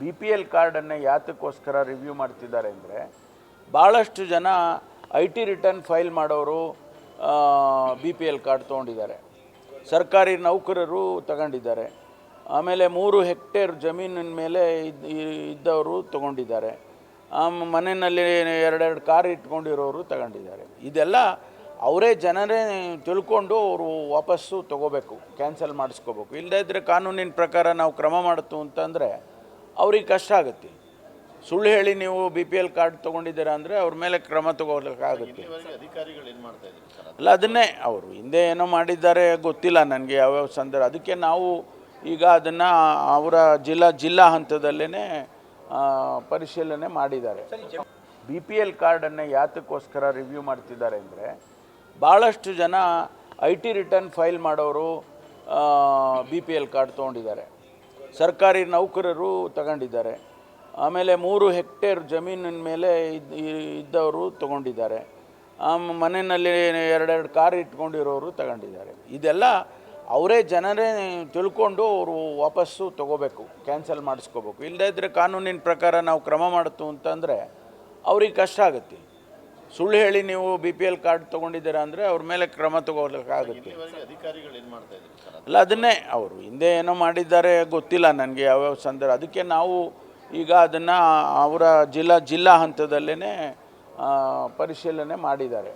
B P L ಕಾರ್ಡನ್ನು ಯಾತಕ್ಕೋಸ್ಕರ review ಮಾಡ್ತಿದ್ದಾರೆ ಅಂದರೆ ಭಾಳಷ್ಟು ಜನ ಐ ಟಿ ರಿಟರ್ನ್ ಫೈಲ್ ಮಾಡೋರು ಬಿ ಪಿ ಎಲ್ ಕಾರ್ಡ್ ತೊಗೊಂಡಿದ್ದಾರೆ. ಸರ್ಕಾರಿ ನೌಕರರು ತಗೊಂಡಿದ್ದಾರೆ. ಆಮೇಲೆ ಮೂರು ಹೆಕ್ಟೇರ್ ಜಮೀನಿನ ಮೇಲೆ ಇದ್- ಇದ್ದವರು ತೊಗೊಂಡಿದ್ದಾರೆ. ಮನೆಯಲ್ಲಿ ಎರಡೆರಡು ಕಾರ್ ಇಟ್ಕೊಂಡಿರೋರು ತಗೊಂಡಿದ್ದಾರೆ. ಇದೆಲ್ಲ ಅವರೇ ಜನರೇ ತಿಳ್ಕೊಂಡು ಅವರು ವಾಪಸ್ಸು ತೊಗೋಬೇಕು, ಕ್ಯಾನ್ಸಲ್ ಮಾಡಿಸ್ಕೋಬೇಕು. ಇಲ್ಲದೇ ಇದ್ದರೆ ಕಾನೂನಿನ ಪ್ರಕಾರ ನಾವು ಕ್ರಮ ಮಾಡ್ತು ಅಂತಂದರೆ ಅವ್ರಿಗೆ ಕಷ್ಟ ಆಗುತ್ತೆ. ಸುಳ್ಳು ಹೇಳಿ ನೀವು ಬಿ ಪಿ ಎಲ್ ಕಾರ್ಡ್ ತೊಗೊಂಡಿದ್ದೀರಾ ಅಂದರೆ ಅವ್ರ ಮೇಲೆ ಕ್ರಮ ತಗೋಲಿಕ್ಕಾಗುತ್ತೆ ಅಧಿಕಾರಿಗಳು ಏನು ಮಾಡ್ತಾ ಇದ್ರು ಸರ್ ಅಲ್ಲ ಅದನ್ನೇ ಅವರು ಹಿಂದೆ ಏನೋ ಮಾಡಿದ್ದಾರೆ ಗೊತ್ತಿಲ್ಲ ನನಗೆ ಯಾವ್ಯಾವ ಸಂದರ್ಭ. ಅದಕ್ಕೆ ನಾವು ಈಗ ಅದನ್ನು ಅವರ ಜಿಲ್ಲಾ ಜಿಲ್ಲಾ ಹಂತದಲ್ಲೇ ಪರಿಶೀಲನೆ ಮಾಡಿದ್ದಾರೆ. ಬಿ ಪಿ ಎಲ್ ಕಾರ್ಡನ್ನು ಯಾತಕ್ಕೋಸ್ಕರ ರಿವ್ಯೂ ಮಾಡ್ತಿದ್ದಾರೆ ಅಂದರೆ ಭಾಳಷ್ಟು ಜನ ಐ ಟಿ ರಿಟರ್ನ್ ಫೈಲ್ ಮಾಡೋರು ಬಿ ಪಿ ಎಲ್ ಕಾರ್ಡ್ ತೊಗೊಂಡಿದ್ದಾರೆ. ಸರ್ಕಾರಿ ನೌಕರರು ತಗೊಂಡಿದ್ದಾರೆ. ಆಮೇಲೆ ಮೂರು ಹೆಕ್ಟೇರ್ ಜಮೀನಿನ ಮೇಲೆ ಇದ್- ಇದ್ದವರು ತಗೊಂಡಿದ್ದಾರೆ. ಆ ಮನೆಯಲ್ಲಿ ಎರಡೆರಡು ಕಾರ್ ಇಟ್ಕೊಂಡಿರೋರು ತಗೊಂಡಿದ್ದಾರೆ. ಇದೆಲ್ಲ ಅವರೇ ಜನರೇ ತಿಳ್ಕೊಂಡು ಅವರು ವಾಪಸ್ಸು ತೊಗೋಬೇಕು, ಕ್ಯಾನ್ಸಲ್ ಮಾಡಿಸ್ಕೋಬೇಕು. ಇಲ್ಲದೇ ಇದ್ದರೆ ಕಾನೂನಿನ ಪ್ರಕಾರ ನಾವು ಕ್ರಮ ಮಾಡ್ತು ಅಂತಂದರೆ ಅವ್ರಿಗೆ ಕಷ್ಟ ಆಗುತ್ತೆ. ಸುಳ್ಳು ಹೇಳಿ ನೀವು ಬಿ ಪಿ ಎಲ್ ಕಾರ್ಡ್ ತೊಗೊಂಡಿದ್ದೀರಾ ಅಂದರೆ ಅವ್ರ ಮೇಲೆ ಕ್ರಮ ತಗೋಲಿಕ್ಕಾಗುತ್ತೆ ಅಲ್ಲ ಅದನ್ನೇ ಅವರು ಹಿಂದೆ ಏನೋ ಮಾಡಿದ್ದಾರೆ ಗೊತ್ತಿಲ್ಲ ನನಗೆ ಯಾವ್ಯಾವ ಸಂದರ್ಭ. ಅದಕ್ಕೆ ನಾವು ಈಗ ಅದನ್ನು ಅವರ ಜಿಲ್ಲಾ ಜಿಲ್ಲಾ ಹಂತದಲ್ಲೇ ಪರಿಶೀಲನೆ ಮಾಡಿದ್ದಾರೆ.